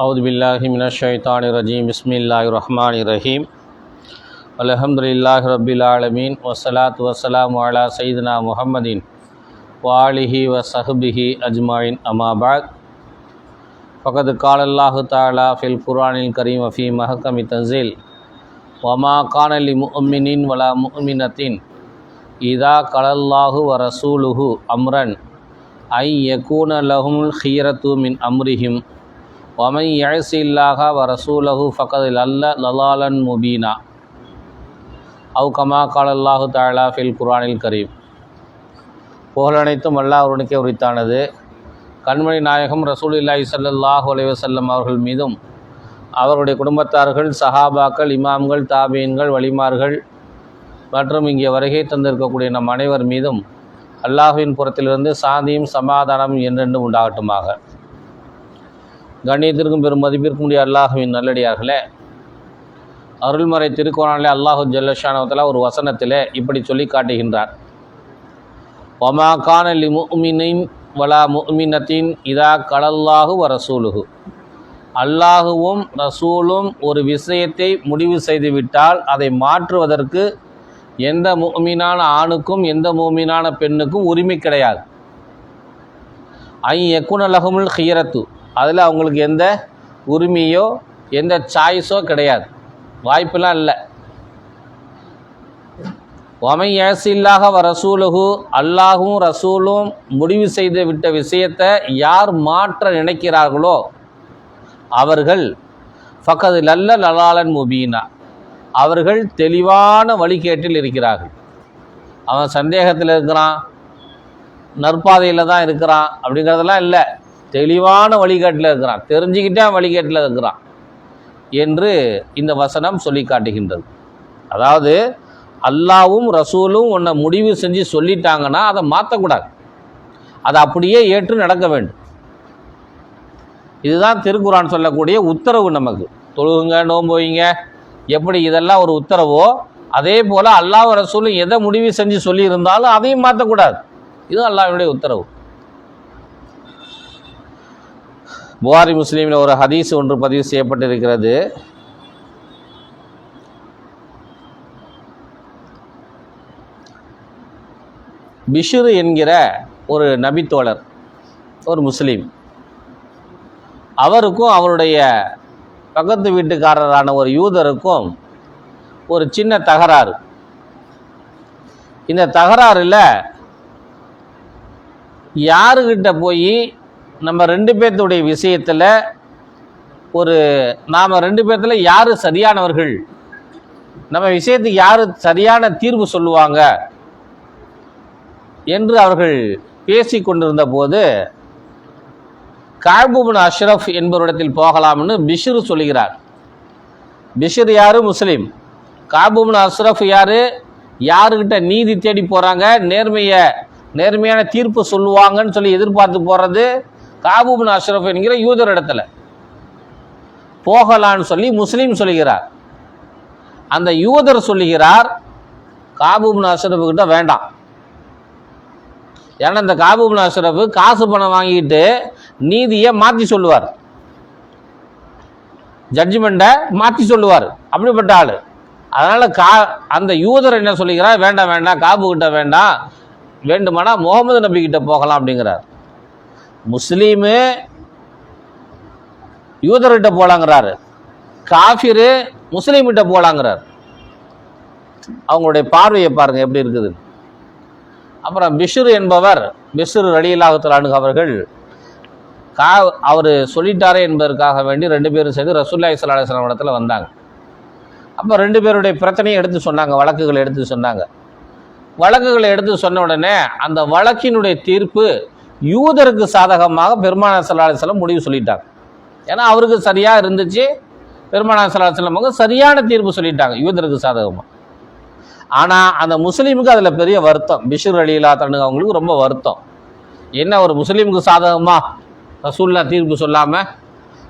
أعوذ بالله من الشيطان الرجيم. بسم الله الرحمن الرحيم. الحمد لله رب العالمين والصلاة والسلام على سيدنا محمد وآله وصحبه أجمعين أما بعد. فقد قال الله تعالى في القرآن الكريم وفي محكم تنزيل وما كان لمؤمن ولا مؤمنة إذا قال الله ورسوله أمرا أن يكون لهم الخيرة من أمرهم ومن يعص الله ورسوله فقد لل ضلالا مبينا أو كما قال الله تعالى في القرآن الكريم புகழனைத்தும் அல்லாஹ் ஒருவனுக்கே உரித்தானது கண்மணி நாயகம் ரசூலுல்லாஹி ஸல்லல்லாஹு அலைஹி வஸல்லம் அவர்கள் மீதும் அவருடைய குடும்பத்தார்கள் சஹாபாக்கள் இமாம்கள் தாபீன்கள் வலிமார்கள் மற்றும் இங்கே வருகை தந்திருக்கக்கூடிய நம் அனைவர் மீதும் அல்லாஹுவின் புறத்திலிருந்து சாந்தியும் சமாதானமும் என்றென்றும் உண்டாகட்டுமாக கண்ணியத்திற்கும் பெரும் மதிப்பிற்கும் முடிய அல்லாஹுவின் நல்லடியார்களே. அருள்மறை திருக்கோணாலே அல்லாஹு ஜல்லஷானவத்தில் ஒரு வசனத்தில் இப்படி சொல்லி காட்டுகின்றார். ஒமா கானலி முமினின் வலா முமினத்தின் இதா கடல்லாஹு வ ரசூலுகு அல்லாஹுவும் ரசூலும் ஒரு விஷயத்தை முடிவு செய்துவிட்டால் அதை மாற்றுவதற்கு எந்த மூமினான ஆணுக்கும் எந்த மூமினான பெண்ணுக்கும் உரிமை கிடையாது. ஐ எக்குனலகமுல் ஹியரத்து. அதில் அவங்களுக்கு எந்த உரிமையோ எந்த சாய்ஸோ கிடையாது. வாய்ப்பெல்லாம் இல்லை. ஒமை ஏசில்லாக வ ரசூலுகு அல்லாஹும் ரசூலும் முடிவு செய்து விட்ட விஷயத்தை யார் மாற்ற நினைக்கிறார்களோ அவர்கள் ஃபக்கது நல்ல நலாளன் முபீனா அவர்கள் தெளிவான வழிகேட்டில் இருக்கிறார்கள். அவன் சந்தேகத்தில் இருக்கிறான் நற்பாதையில் தான் இருக்கிறான் அப்படிங்கிறதெல்லாம் இல்லை. தெளிவான வழிகாட்டில் இருக்கிறான். தெரிஞ்சுக்கிட்டே வழிகாட்டில் இருக்கிறான் என்று இந்த வசனம் சொல்லி காட்டுகின்றது. அதாவது அல்லாவும் ரசூலும் உன்னை முடிவு செஞ்சு சொல்லிட்டாங்கன்னா அதை மாற்றக்கூடாது அதை அப்படியே ஏற்று நடக்க வேண்டும். இதுதான் திருக்குறான் சொல்லக்கூடிய உத்தரவு நமக்கு. தொழுகுங்க நோன்பு வைங்க. எப்படி இதெல்லாம் ஒரு உத்தரவோ அதே போல் அல்லாஹ் ரசூலும் எதை முடிவு செஞ்சு சொல்லியிருந்தாலும் அதையும் மாற்றக்கூடாது இது அல்லாஹினுடைய உத்தரவு. புகாரி முஸ்லீமில் ஒரு ஹதீஸ் ஒன்று பதிவு செய்யப்பட்டிருக்கிறது. பிஷுரு என்கிற ஒரு நபித்தோழர் ஒரு முஸ்லீம். அவருக்கும் அவருடைய பக்கத்து வீட்டுக்காரரான ஒரு யூதருக்கும் ஒரு சின்ன தகராறு. இந்த தகராறில் யாருக்கிட்ட போய் நம்ம ரெண்டு பேர்த்துடைய விஷயத்தில் ஒரு நாம் ரெண்டு பேர்த்தில் யார் சரியானவர்கள்? நம்ம விஷயத்துக்கு யார் சரியான தீர்வு சொல்லுவாங்க? என்று அவர்கள் பேசி கொண்டிருந்த போது காபுபின் அஷ்ரஃப் என்பவரிடத்தில் போகலாம்னு பிஷிர் சொல்லுகிறார். பிஷிர் யார்? முஸ்லீம். காபுபின் அஷ்ரஃப் யார்? யாருக்கிட்ட நீதி தேடி போகிறாங்க நேர்மையை நேர்மையான தீர்ப்பு சொல்லுவாங்கன்னு சொல்லி எதிர்பார்த்து போகிறது காபூபின் அஷ்ரஃப் என்கிற யூதர் இடத்துல. போகலான்னு சொல்லி முஸ்லீம் சொல்லுகிறார். அந்த யூதர் சொல்லுகிறார் காபூபின் அஷ்ரஃபுக்கிட்ட வேண்டாம். ஏன்னா இந்த காபூபின் அஷ்ரஃப் காசு பணம் வாங்கிட்டு நீதியை மாற்றி சொல்லுவார். ஜட்ஜ்மெண்ட்டை மாற்றி சொல்லுவார். அப்படிப்பட்ட ஆள். அதனால் கா அந்த யூதர் என்ன சொல்லுகிறார் வேண்டாம் வேண்டாம் காபு கிட்ட வேண்டாம். வேண்டுமானா முகமது நபி கிட்ட போகலாம் அப்படிங்கிறார். முஸ்லீமு யூதர்கிட்ட போகலாங்கிறாரு காஃபிரு முஸ்லீம்கிட்ட போகலாங்கிறார் அவங்களுடைய பார்வையை பாருங்கள் எப்படி இருக்குது. அப்புறம் பிஷுர் என்பவர் பிஷுர் ரலியலாகத்தலானு அவர்கள் கா அவர் சொல்லிட்டாரே என்பதற்காக வேண்டி ரெண்டு பேரும் சேர்ந்து ரசூல்லாய் சலாஹம் இடத்துல வந்தாங்க. அப்போ ரெண்டு பேருடைய பிரச்சனையை எடுத்து சொன்னாங்க வழக்குகளை எடுத்து சொன்னாங்க. வழக்குகளை எடுத்து சொன்ன உடனே அந்த வழக்கினுடைய தீர்ப்பு யூதருக்கு சாதகமாக பெருமான செல்லம் முடிவு சொல்லிட்டாங்க. ஏன்னா அவருக்கு சரியாக இருந்துச்சு. பெருமான சலாஹலம் சரியான தீர்ப்பு சொல்லிட்டாங்க யூதருக்கு சாதகமாக ஆனால் அந்த முஸ்லீமுக்கு அதில் பெரிய வருத்தம். பிஷுர் அலிலா தண்ணுங்க அவங்களுக்கு ரொம்ப வருத்தம். என்ன ஒரு முஸ்லீமுக்கு சாதகமாக ரசூல்லா தீர்ப்பு சொல்லாமல்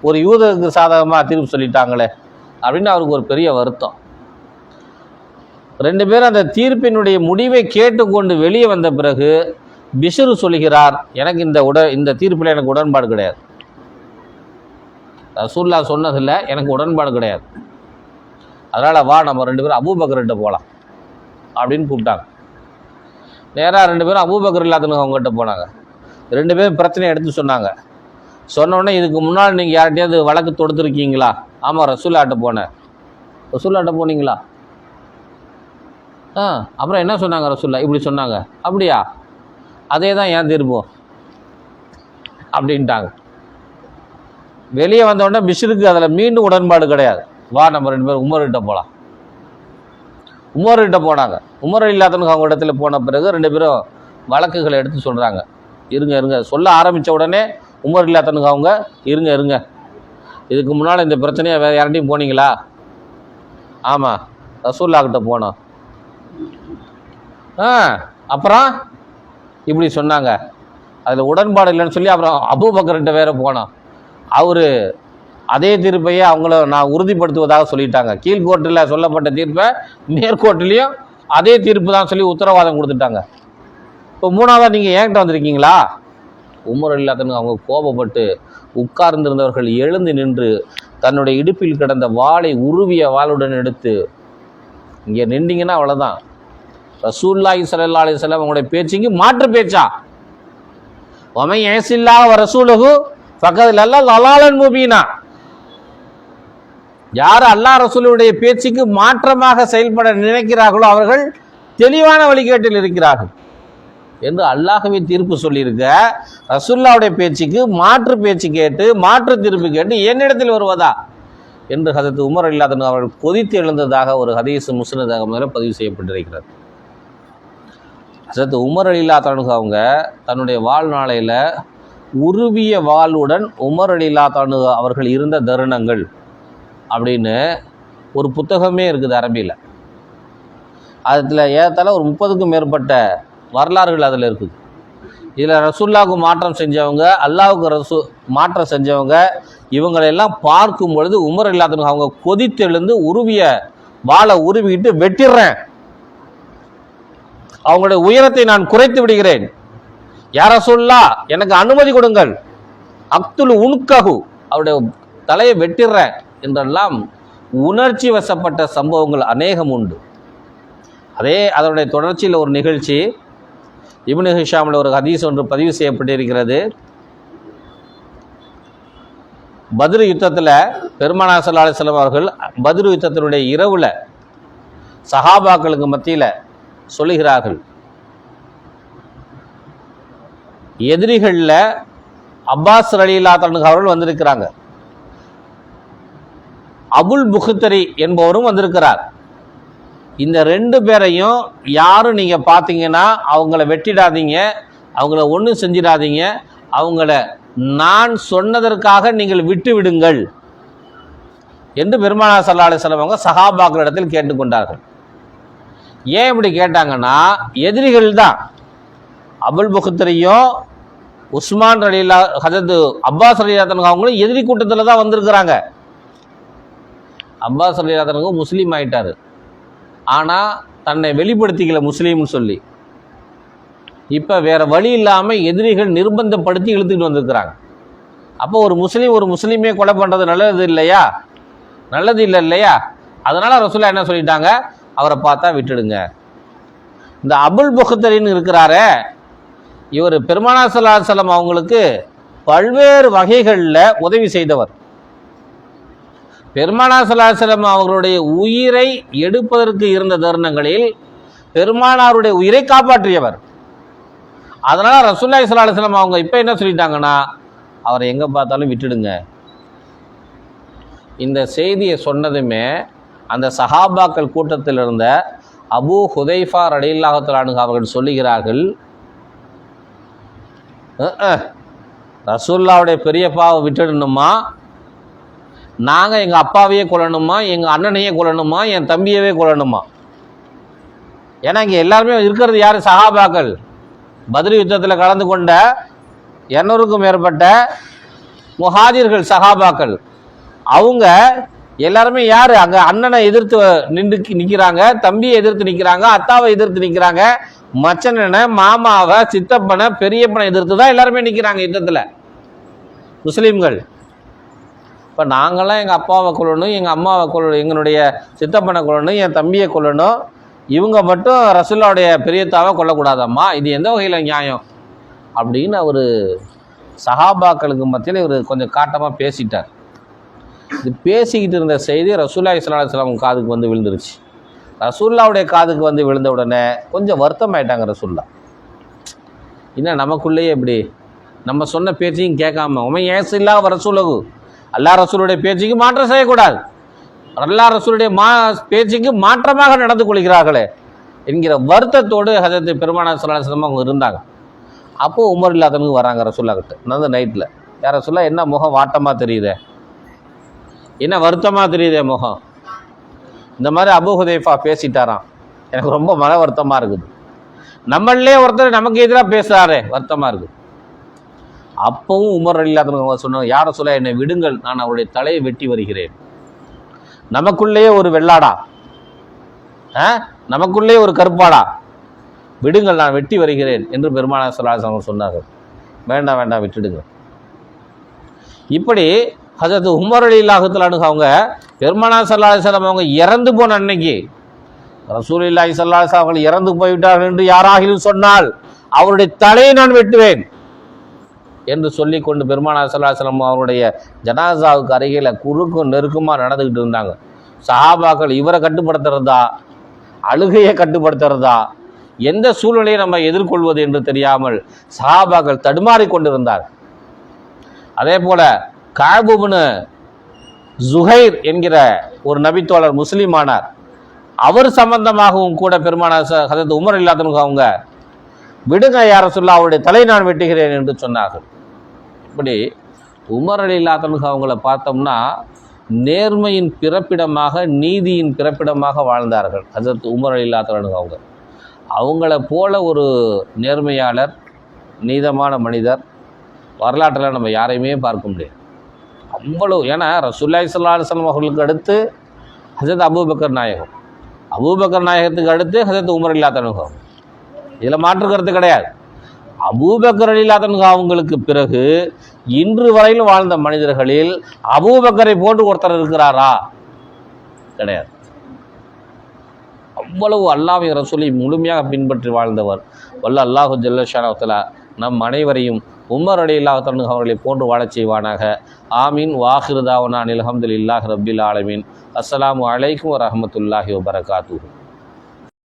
ஒரு யூதருக்கு சாதகமாக தீர்ப்பு சொல்லிட்டாங்களே அப்படின்னு அவருக்கு ஒரு பெரிய வருத்தம். ரெண்டு பேரும் அந்த தீர்ப்பினுடைய முடிவை கேட்டுக்கொண்டு வெளியே வந்த பிறகு பிஷரு சொல்லுகிறார் எனக்கு இந்த உட இந்த தீர்ப்பில் எனக்கு உடன்பாடு கிடையாது. ரசூல்லா சொன்னதில்ல எனக்கு உடன்பாடு கிடையாது. அதனால் வா நம்ம ரெண்டு பேரும் அபூபக்கர்கிட்ட போகலாம் அப்படின்னு கூப்பிட்டாங்க. நேராக ரெண்டு பேரும் அபூபக்கர் இல்லாதவங்க அவங்ககிட்ட போனாங்க. ரெண்டு பேரும் பிரச்சனையை எடுத்து சொன்னாங்க. சொன்னோடனே இதுக்கு முன்னால் நீங்கள் யார்கிட்டயாவது வழக்கு தொடுத்துருக்கீங்களா? ஆமாம் ரசூல்லாட்ட போனேன். ரசூல்லாட்ட போனீங்களா? ஆ அப்புறம் என்ன சொன்னாங்க ரசூல்லா? இப்படி சொன்னாங்க. அப்படியா? அதே தான் ஏன் தீர்ப்பும் அப்படின்ட்டாங்க. வெளியே வந்தவொடனே மிஷினுக்கு பிஷருக்கு அதில் மீண்டும் உடன்பாடு கிடையாது. வா நம்ம ரெண்டு பேரும் உமர்கிட்ட போகலாம் உமர்கிட்ட போனாங்க. உமர் இல்லாதவனுக்கு அவங்க இடத்துல போன பிறகு ரெண்டு பேரும் வழக்குகளை எடுத்து சொல்கிறாங்க இருங்க இருங்க. சொல்ல ஆரம்பித்த உடனே உமர் இல்லாதவனுக்கு அவங்க இருங்க இருங்க. இதுக்கு முன்னால் இந்த பிரச்சனையை வேறு யார்கிட்டையும் போனீங்களா? ஆமாம் ரசூல்லா கிட்ட போனோம். ஆ அப்புறம்? இப்படி சொன்னாங்க. அதில் உடன்பாடு இல்லைன்னு சொல்லி அப்புறம் அபூபக்கர்கிட்ட வேற போனோம் அவர் அதே தீர்ப்பையே அவங்கள நான் உறுதிப்படுத்துவதாக சொல்லிட்டாங்க. கீழ்கோர்ட்டில் சொல்லப்பட்ட தீர்ப்பை மேற்கோட்டிலையும் அதே தீர்ப்பு தான் சொல்லி உத்தரவாதம் கொடுத்துட்டாங்க. இப்போ மூணாவதாக நீங்கள் ஏங்கிட்ட வந்திருக்கீங்களா? உமர் இல்லாதவங்க அவங்க கோபப்பட்டு உட்கார்ந்திருந்தவர்கள் எழுந்து நின்று தன்னுடைய இடுப்பில் கிடந்த வாளை உருவிய வாளுடன் எடுத்து இங்கே நின்றீங்கன்னா அவ்வளோதான் ரசூல்லாஹி சல்லா அலி சொல்லம் அவங்களுடைய பேச்சுக்கு மாற்று பேச்சா? ஒமை ஏசில்லா ரசூலகு பக்கத்தில் அல்ல லலாலன் முபீனா. யார் அல்லாஹ் ரசூலுடைய பேச்சுக்கு மாற்றமாக செயல்பட நினைக்கிறார்களோ அவர்கள் தெளிவான வழிகேட்டில் இருக்கிறார்கள். என்று அல்லாஹவே தீர்ப்பு சொல்லியிருக்க ரசுல்லாவுடைய பேச்சுக்கு மாற்று பேச்சு கேட்டு மாற்று தீர்ப்பு கேட்டு என்னிடத்தில் வருவதா? என்று ஹதத்து உமர் இல்லாதன் அவர்கள் கொதித்து எழுந்ததாக ஒரு ஹதீஸ் முஸ்லிம் தகவல் பதிவு செய்யப்பட்டிருக்கிறது. ஹசரத் உமர் அலிலா தனுகு அவங்க தன்னுடைய வாழ்நாளையில் உருவிய வாழ்வுடன் உமர் அலிலா தனுகு அவர்கள் இருந்த தருணங்கள் அப்படின்னு ஒரு புத்தகமே இருக்குது அரபியில். அதில் ஏறத்தாழ ஒரு முப்பதுக்கும் மேற்பட்ட வரலாறுகள் அதில் இருக்குது. இதில் ரசுல்லாவுக்கு மாற்றம் செஞ்சவங்க அல்லாவுக்கு ரசு மாற்றம் செஞ்சவங்க இவங்களெல்லாம் பார்க்கும் பொழுது உமர் இல்லாதவங்க அவங்க கொதித்தெழுந்து உருவிய வாளை உருவிக்கிட்டு வெட்டிடுறேன். அவங்களுடைய உயரத்தை நான் குறைத்து விடுகிறேன். யார சொல்லா எனக்கு அனுமதி கொடுங்கள். அப்துல் உன்கஹு அவருடைய தலையை வெட்டிடுறேன் என்றெல்லாம் உணர்ச்சி வசப்பட்ட சம்பவங்கள் அநேகம் உண்டு. அதே அதனுடைய தொடர்ச்சியில் ஒரு நிகழ்ச்சி இப்னு ஹிஷாமில் ஒரு ஹதீஸ் ஒன்று பதிவு செய்யப்பட்டிருக்கிறது. பதிரு யுத்தத்தில் பெருமானா சல்லா அலிஸ்லாம் அவர்கள் பதிரு யுத்தத்தினுடைய இரவில் சஹாபாக்களுக்கு மத்தியில் சொல்லுகிறார்கள். எதிரிகளில் அப்பாஸ் அலிலா தனுக்கு அவர்கள் வந்திருக்கிறாங்க. அபுல் புகுத்தரி என்பவரும் வந்திருக்கிறார். இந்த ரெண்டு பேரையும் யாரும் நீங்கள் பார்த்தீங்கன்னா அவங்கள வெட்டிடாதீங்க அவங்கள ஒன்றும் செஞ்சிடாதீங்க அவங்கள நான் சொன்னதற்காக நீங்கள் விட்டு விடுங்கள் என்று பெருமானா சல்லா அலிஸ்லாம் அவங்க சஹாபாக்களிடத்தில் கேட்டுக்கொண்டார்கள். ஏன் இப்படி கேட்டாங்கன்னா எதிரிகள் தான் அபுல் புகுத்தரையும் உஸ்மான் அலிலா ஹதத்து அப்பாஸ் அலிலாத்தனுங்க அவங்களும் எதிரி கூட்டத்தில் தான் வந்திருக்கிறாங்க. அப்பாஸ் அலிலாத்தனுங்க முஸ்லீம் ஆயிட்டார். ஆனால் தன்னை வெளிப்படுத்திக்கல முஸ்லீம்னு சொல்லி. இப்போ வேற வழி இல்லாமல் எதிரிகள் நிர்பந்தப்படுத்தி இழுத்துக்கிட்டு வந்திருக்கிறாங்க. அப்போ ஒரு முஸ்லீம் ஒரு முஸ்லீமே கொலை பண்ணுறது நல்லது இல்லையா? நல்லது இல்லை இல்லையா? அதனால் ரசூலா என்ன சொல்லிட்டாங்க? அவரை பார்த்தா விட்டுடுங்க. இந்த அபுல் புகத்தரின்னு இருக்கிறாரே இவர் பெருமானா சல்லாஹலம் அவங்களுக்கு பல்வேறு வகைகளில் உதவி செய்தவர். பெருமானா சல்லாஹலம் அவர்களுடைய உயிரை எடுப்பதற்கு இருந்த தருணங்களில் பெருமானாருடைய உயிரை காப்பாற்றியவர். அதனால் ரசூல்லாய் சல்லாஹலம் அவங்க இப்போ என்ன சொல்லிட்டாங்கன்னா அவரை எங்கே பார்த்தாலும் விட்டுடுங்க. இந்த செய்தியை சொன்னதுமே அந்த சஹாபாக்கள் கூட்டத்தில் இருந்த அபு ஹுதைஃபா ரடில்லாஹத்துலானுங்க அவர்கள் சொல்லுகிறார்கள் ரசூல்லாவுடைய பெரியப்பாவை விட்டுடணுமா? நாங்கள் எங்கள் அப்பாவையே கொல்லணுமா? எங்கள் அண்ணனையே கொல்லணுமா? என் தம்பியவே கொல்லணுமா? ஏன்னா இங்கே எல்லாருமே இருக்கிறது யார்? சஹாபாக்கள். பத்ரி யுத்தத்தில் கலந்து கொண்ட இரநூறுக்கும் மேற்பட்ட முஹாஜிர்கள் சஹாபாக்கள். அவங்க எல்லாருமே யார்? அங்கே அண்ணனை எதிர்த்து நின்று நிற்கிறாங்க தம்பியை எதிர்த்து நிற்கிறாங்க அத்தாவை எதிர்த்து நிற்கிறாங்க மச்சனனை மாமாவை சித்தப்பனை பெரியப்பனை எதிர்த்து தான் எல்லாருமே நிற்கிறாங்க யுத்தத்தில். முஸ்லீம்கள். இப்போ நாங்களாம் எங்கள் அப்பாவை கொள்ளணும் எங்கள் அம்மாவை கொள்ளணும் எங்களுடைய சித்தப்பனை கொள்ளணும் என் தம்பியை கொல்லணும். இவங்க மட்டும் ரசுல்லாவுடைய பெரியத்தாவை கொல்லக்கூடாதம்மா. இது எந்த வகையில் நியாயம்? அப்படின்னு அவர் சஹாபாக்களுக்கு மத்தியில் இவர் கொஞ்சம் காட்டமாக பேசிட்டார். இது பேசிக்கிட்டு இருந்த செய்தி ரசூல்லா இஸ்லாம் காதுக்கு வந்து விழுந்துருச்சு. ரசூல்லாவுடைய காதுக்கு வந்து விழுந்த உடனே கொஞ்சம் வருத்தம் ஆயிட்டாங்க ரசூல்லா என்ன நமக்குள்ளேயே எப்படி நம்ம சொன்ன பேச்சையும் கேட்காம உமை ஏசு இல்லாத ரசூலகு அல்லா ரசூலுடைய பேச்சுக்கு மாற்றம் செய்யக்கூடாது. அல்லா ரசூலுடைய மா பேச்சுக்கு மாற்றமாக நடந்து கொள்கிறார்களே என்கிற வருத்தத்தோடு ஹஜரத் பெருமானா சலாஹம் அவங்க இருந்தாங்க. அப்போது உமர் இல்லாதவங்க வராங்க ரசூல்லா கிட்ட. நடந்த நைட்டில் யார் ரசூல்லா என்ன முகம் வாட்டமாக தெரியுதே? என்ன வருத்தமாக தெரியுதே முகம்? இந்த மாதிரி அபு ஹுதைஃபா பேசிட்டாராம். எனக்கு ரொம்ப மன வருத்தமாக இருக்குது. நம்மளே ஒருத்தர் நமக்கு எதிராக பேசுகிறாரே வருத்தமாக இருக்குது. அப்பவும் உமர் இல்லாதவங்க சொன்னாங்க யாரை சொல்ல என்னை விடுங்கள் நான் அவருடைய தலையை வெட்டி வருகிறேன். நமக்குள்ளேயே ஒரு வெள்ளாடா? ஆ? நமக்குள்ளேயே ஒரு கருப்பாடா? விடுங்கள் நான் வெட்டி வருகிறேன் என்று பெருமானா சொல்லாசன் அவங்க சொன்னார்கள். வேண்டாம் வேண்டாம் விட்டுடுங்க இப்படி ஹசரத் உமர் அலி இல்லாஹத்துலானுங்க அவங்க பெருமானா சல்லாஹம் அவங்க இறந்து போன அன்னைக்கு ரசூல் இல்லாஹி சல்லாஹ் அவர்கள் இறந்து போய்விட்டார்கள் என்று யாராகிலும் சொன்னால் அவருடைய தலையை நான் வெட்டுவேன் என்று சொல்லி கொண்டு பெருமானா சல்லாஹம் அவருடைய ஜனாசாவுக்கு அருகில் குறுக்கும் நெருக்கமாக நடந்துக்கிட்டு இருந்தாங்க. சஹாபாக்கள் இவரை கட்டுப்படுத்துறதா? அழுகையை கட்டுப்படுத்துறதா? எந்த சூழ்நிலையை நம்ம எதிர்கொள்வது என்று தெரியாமல் சஹாபாக்கள் தடுமாறி கொண்டிருந்தார் அதே போல காபுபுனு ஜுஹைர் என்கிற ஒரு நபித்தோழர் முஸ்லீம் ஆனார் அவர் சம்பந்தமாகவும் கூட பெருமானார் ஹசரத் உமர் இல்லாதவங்க அவங்க விடுங்க யார சொல்ல அவருடைய தலை நான் வெட்டுகிறேன் என்று சொன்னார்கள். இப்படி உமர் அலி அவங்கள பார்த்தோம்னா நேர்மையின் பிறப்பிடமாக நீதியின் பிறப்பிடமாக வாழ்ந்தார்கள் ஹசரத் உமர் அலி அவங்க. அவங்கள போல ஒரு நேர்மையாளர் நீதமான மனிதர் வரலாற்றில் நம்ம யாரையுமே பார்க்க முடியாது. அவ்வளவு. ஏன்னா ரசூல்லாய் சல்லா அலுவலம் அவர்களுக்கு அடுத்து ஹசரத் அபூபக்கர் நாயகம். அபூபக்கர் நாயகத்துக்கு அடுத்து ஹசரத் உமர் இல்லாதனுகம் இதில் மாற்று கருத்து கிடையாது. அபூபக்கர் இல்லாதனுங்க அவங்களுக்கு பிறகு இன்று வரையிலும் வாழ்ந்த மனிதர்களில் அபூபக்கரை போன்று ஒருத்தர் இருக்கிறாரா? கிடையாது. அவ்வளவு அல்லாஹ்வின் ரசூலை முழுமையாக பின்பற்றி வாழ்ந்தவர். வல்ல அல்லாஹு ஜல்லஷானவத்தலா நம் அனைவரையும் உமர் அலி இல்லாஹத்தன் அவர்களை போன்று வாழச் செய்வானாக. ஆமீன். வாஹிருதாவனா அனில் இல்லாஹ் ரபில் ஆலமீன். அஸ்லாம் வலைக்கம் வரமத்துல்லாஹி வபரகாத்தூ